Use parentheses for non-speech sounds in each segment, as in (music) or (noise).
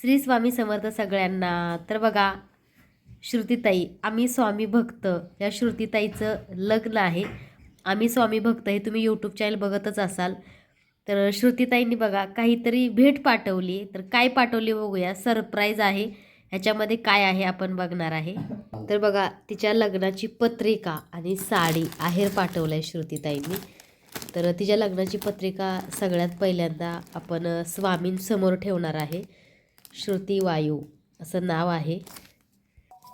श्री स्वामी समर्थ सगळ्यांना. तर बघा श्रुतीताई आम्ही स्वामी भक्त. या श्रुतीताईचं लग्न आहे. आम्ही स्वामी भक्त हे तुम्ही यूट्यूब चॅनल बघतच असाल. तर श्रुतीताईंनी बघा काहीतरी भेट पाठवली. तर काय पाठवली बघूया. सरप्राईज आहे. ह्याच्यामध्ये काय आहे आपण बघणार आहे. तर बघा तिच्या लग्नाची पत्रिका आणि साडी आहेर पाठवलं आहे श्रुतीताईंनी. तर तिच्या लग्नाची पत्रिका सगळ्यात पहिल्यांदा आपण स्वामींसमोर ठेवणार आहे. श्रुती वायू असं नाव आहे.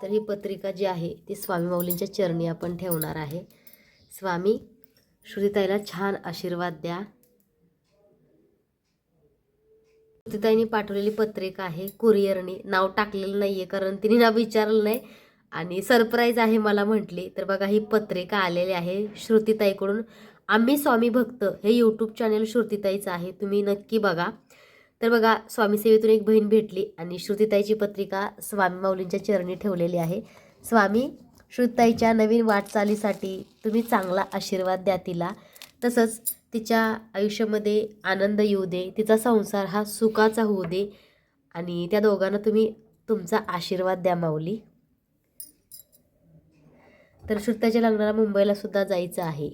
तर ही पत्रिका जी आहे ती स्वामी माऊलींच्या चरणी आपण ठेवणार आहे. स्वामी श्रुतीताईला छान आशीर्वाद द्या. श्रुतीताईंनी पाठवलेली पत्रिका आहे कुरिअरने. नाव टाकलेलं नाही आहे कारण तिने नाव विचारलं नाही. आणि सरप्राईज आहे मला म्हटली तर बघा ही पत्रिका आलेली आहे श्रुतीताईकडून. आम्ही स्वामी भक्त हे यूट्यूब चॅनल श्रुतीताईचं आहे तुम्ही नक्की बघा. तर बघा स्वामीसेवेतून एक बहीण भेटली आणि श्रुतीताईची पत्रिका स्वामी माऊलींच्या चरणी ठेवलेली आहे. स्वामी श्रुतीताईच्या नवीन वाटचालीसाठी तुम्ही चांगला आशीर्वाद द्या तिला. तसंच तिच्या आयुष्यामध्ये आनंद येऊ दे तिचा संसार हा सुखाचा होऊ दे आणि त्या दोघांना तुम्ही तुमचा आशीर्वाद द्या माऊली. तर श्रुताच्या लग्नाला मुंबईला सुद्धा जायचं आहे.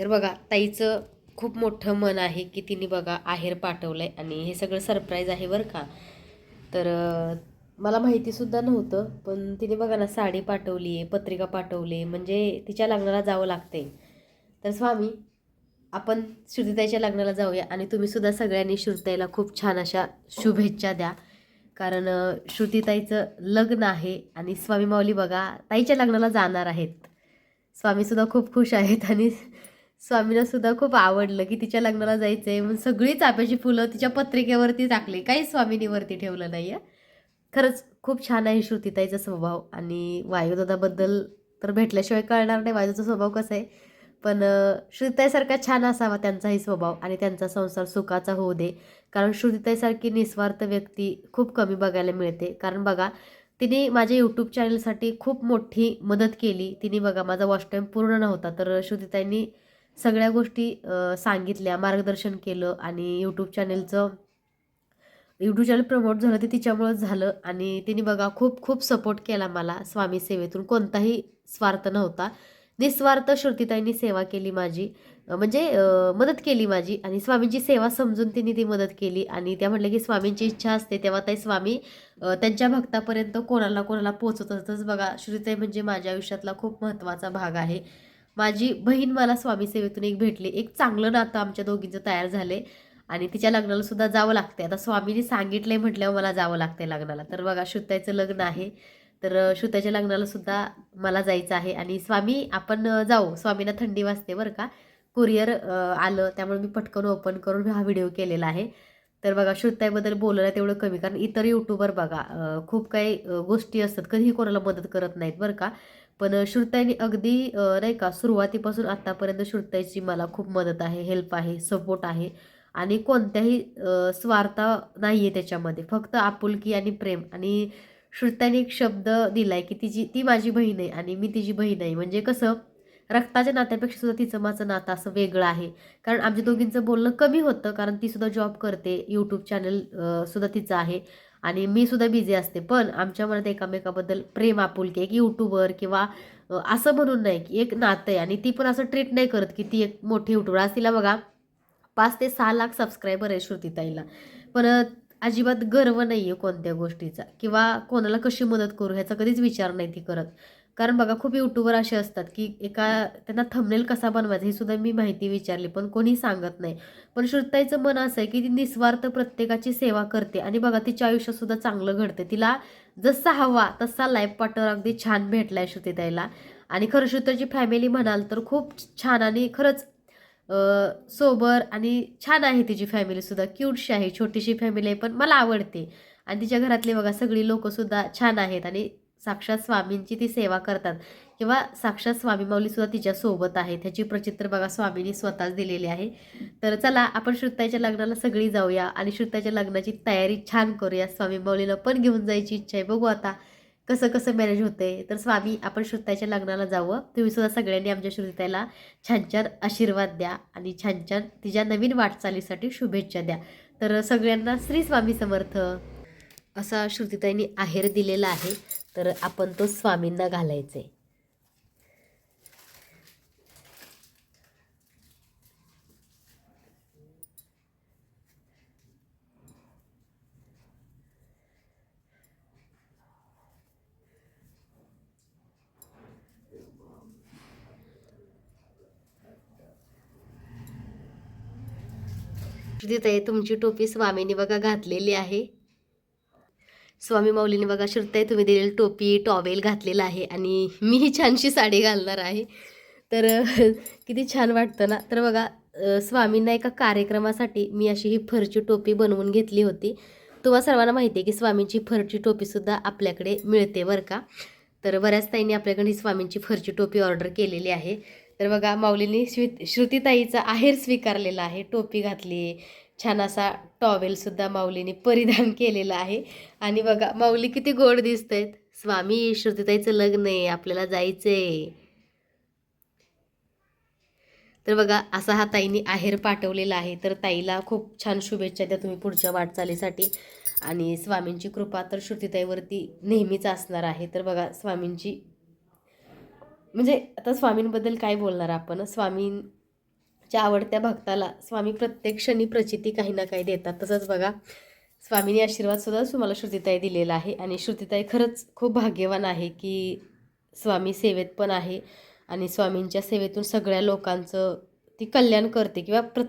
तर बघा ताईचं खूप मोठं मन आहे की तिने बघा आहेर पाठवलं आहे आणि हे सगळं सरप्राईज आहे बरं का. तर मला माहितीसुद्धा नव्हतं पण तिने बघा ना साडी पाठवली आहे पत्रिका पाठवली म्हणजे तिच्या लग्नाला जावं लागते तर स्वामी आपण श्रुतीताईच्या लग्नाला जाऊया आणि तुम्हीसुद्धा सगळ्यांनी श्रुतीताईला खूप छान अशा शुभेच्छा द्या. कारण श्रुतीताईचं लग्न आहे आणि स्वामी माऊली बघा ताईच्या लग्नाला जाणार आहेत. स्वामीसुद्धा खूप खुश आहेत आणि स्वामींना सुद्धा खूप आवडलं की तिच्या लग्नाला जायचं आहे म्हणून सगळी चाफ्याची फुलं तिच्या पत्रिकेवरती टाकली. काही स्वामिनीवरती ठेवलं नाही आहे खरंच खूप छान आहे श्रुतीताईचा स्वभाव आणि वायुदादाबद्दल तर भेटल्याशिवाय कळणार नाही वायुदाचा स्वभाव कसा आहे. पण श्रुतीताईसारखा छान असावा त्यांचाही स्वभाव आणि त्यांचा संसार सुखाचा होऊ दे. कारण श्रुतीताईसारखी निस्वार्थ व्यक्ती खूप कमी बघायला मिळते. कारण बघा तिने माझ्या यूट्यूब चॅनलसाठी खूप मोठी मदत केली. तिने बघा माझा वॉच टाईम पूर्ण नव्हता. तर श्रुतीताईंनी सगळ्या गोष्टी सांगितल्या मार्गदर्शन केलं आणि यूट्यूब चॅनलचं यूट्यूब चॅनल प्रमोट झालं ते तिच्यामुळंच झालं आणि तिने बघा खूप खूप सपोर्ट केला मला स्वामी सेवेतून. कोणताही स्वार्थ नव्हता. निस्वार्थ श्रुतीताईंनी सेवा केली माझी. म्हणजे मदत केली माझी आणि स्वामींची सेवा समजून तिने ती मदत केली आणि त्या म्हटल्या की स्वामींची इच्छा असते तेव्हा ताई स्वामी त्यांच्या भक्तापर्यंत कोणाला कोणाला पोचवतातच असतंच बघा श्रुतीताई म्हणजे माझ्या आयुष्यातला खूप महत्त्वाचा भाग आहे. माझी बहीण मला स्वामी सेवेतून एक भेटली. एक चांगलं नातं आमच्या दोघींचं तयार झाले. आणि तिच्या लग्नाला सुद्धा जावं लागते आता स्वामीने सांगितलंय म्हटल्यावर मला जावं लागतंय लग्नाला. तर बघा श्रुत्याचं लग्न आहे. तर श्रुत्याच्या लग्नाला सुद्धा मला जायचं आहे. आणि स्वामी आपण जाऊ. स्वामींना थंडी वाजते बरं का. कुरिअर आलं. त्यामुळे मी पटकन ओपन करून हा व्हिडिओ केलेला आहे. तर बघा श्रुत्याबद्दल बोलणं तेवढं कमी. कारण इतर यूट्यूबर बघा खूप काही गोष्टी असतात. कधीही कोणाला मदत करत नाहीत बरं का. पण श्रुताईने अगदी नाही का सुरुवातीपासून आत्तापर्यंत श्रुताईची मला खूप मदत आहे हेल्प आहे सपोर्ट आहे आणि कोणत्याही स्वार्थ नाही आहे त्याच्यामध्ये. फक्त आपुलकी आणि प्रेम. आणि श्रुताने एक शब्द दिलाय की तिची ती माझी बहीण आहे आणि मी तिची बहीण आहे. म्हणजे कसं रक्ताच्या नात्यापेक्षा सुद्धा तिचं माझं नातं असं वेगळं आहे. कारण आमच्या दोघींचं बोलणं कमी होतं कारण ती सुद्धा जॉब करते यूट्यूब चॅनल सुद्धा तिचं आहे. आणि मी सुद्धा बिझी असते. पण आमच्या मनात एकामेकाबद्दल प्रेम आपुलकी एक यूट्यूबर किंवा असं म्हणून नाही की एक नातं आहे. आणि ती पण असं ट्रीट नाही करत की ती एक मोठी यूट्यूबर आज तिला बघा पाच ते सहा लाख सबस्क्रायबर आहे श्रुतीताईला पण अजिबात गर्व नाही आहे कोणत्या गोष्टीचा. किंवा कोणाला कशी मदत करू ह्याचा कधीच विचार नाही ती करत. कारण बघा खूप यूट्यूबर असे असतात की एका त्यांना थंबनेल कसा बनवायचा ही सुद्धा मी माहिती विचारली पण कोणी सांगत नाही. पण श्रुताईचं मन असं आहे की ती निस्वार्थ प्रत्येकाची सेवा करते आणि बघा तिच्या आयुष्यात सुद्धा चांगलं घडते तिला जसा हवा तसा लाईफ पार्टनर अगदी छान भेटलाय श्रुतीताईला आणि खरं श्रुताची फॅमिली म्हणाल तर खूप छान आणि खरंच सोबर आणि छान आहे तिची फॅमिलीसुद्धा क्यूटशी आहे छोटीशी फॅमिली आहे पण मला आवडते. आणि तिच्या घरातले बघा सगळी लोकंसुद्धा छान आहेत आणि साक्षात स्वामींची ती सेवा करतात. किंवा साक्षात स्वामी माऊलीसुद्धा तिच्यासोबत आहे त्याची प्रचित्र बघा स्वामींनी स्वतःच दिलेली आहे. तर चला आपण श्रुताच्या लग्नाला सगळी जाऊया आणि श्रुताच्या लग्नाची तयारी छान करूया. स्वामी माऊलीला पण घेऊन जायची इच्छा आहे. बघू आता कसं कसं मॅनेज होते तर स्वामी आपण श्रुताच्या लग्नाला जावं. तुम्ही सुद्धा सगळ्यांनी आमच्या श्रुताला छान छान आशीर्वाद द्या आणि छान छान तिच्या नवीन वाटचालीसाठी शुभेच्छा द्या. तर सगळ्यांना श्री स्वामी समर्थ. असा श्रुतिताईंनी आहेर दिलेला आहे तर आपण तो स्वामींना घालायचा आहे श्रुतिताई तुमची टोपी स्वामींनी बघा घातलेली आहे. स्वामी माऊलीने बघा श्रुताई तुम्ही दिलेली टोपी टॉवेल घातलेला आहे आणि मी ही छानशी साडी घालणार आहे. तर (laughs) किती छान वाटतं ना? तर बघा स्वामींना एका कार्यक्रमासाठी मी अशी ही फरची टोपी बनवून घेतली होती. तुम्हा सर्वांना माहिती आहे की स्वामींची फरची टोपीसुद्धा आपल्याकडे मिळते बरं का? तर बऱ्याच ताईंनी आपल्याकडे ही स्वामींची फरची टोपी ऑर्डर केलेली आहे. तर बघा माऊलींनी श्वी श्रुतीताईचा आहेर स्वीकारलेला आहे. टोपी घातली छान असा टॉवेलसुद्धा माऊलीने परिधान केलेला आहे. आणि बघा माऊली किती गोड दिसत आहेत स्वामी श्रुतीताईचं लग्न आहे आपल्याला जायचं आहे तर बघा असा हा ताईने आहेर पाठवलेला आहे. तर ताईला खूप छान शुभेच्छा द्या तुम्ही पुढच्या वाटचालीसाठी. आणि स्वामींची कृपा तर श्रुतीताईवरती नेहमीच असणार आहे. तर बघा स्वामींची म्हणजे आता स्वामींबद्दल काय बोलणार आपण? ज्या आवडत्या भक्ताला स्वामी प्रत्येक क्षणी प्रचिती काही ना काही देतात. तसंच बघा स्वामींनी आशीर्वादसुद्धा तुम्हाला श्रुतिताई दिलेला आहे. आणि श्रुतिताई खरंच खूप भाग्यवान आहे की स्वामी सेवेत पण आहे आणि स्वामींच्या सेवेतून सगळ्या लोकांचं ती कल्याण करते किंवा प्रत्येक